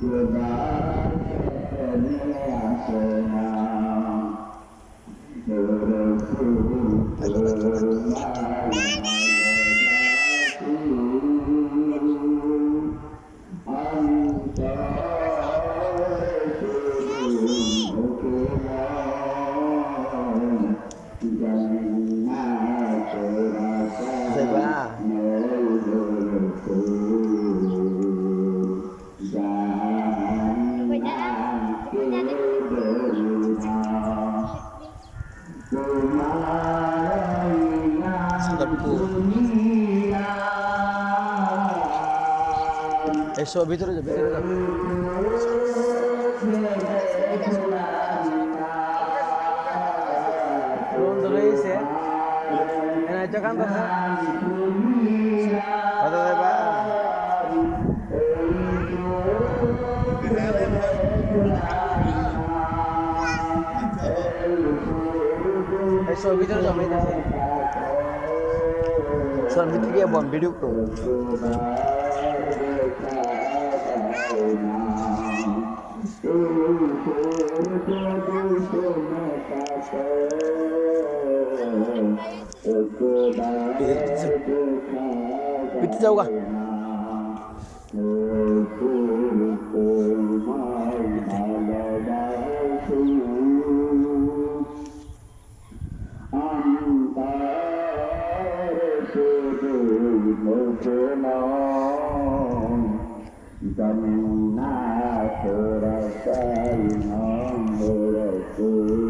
Thank you. এসো ভিতরে যাবে ভিতরে যাবে তো কত দেবা এসো ভিতরে যাও ভিতরে শোন ভিতরে গিয়ে বল ভিডিও করো ভিতরে যাও গা Jahannam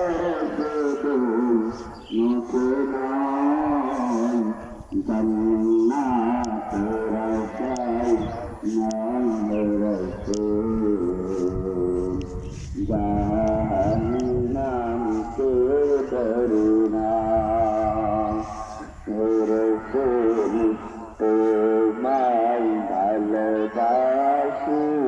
Ooh.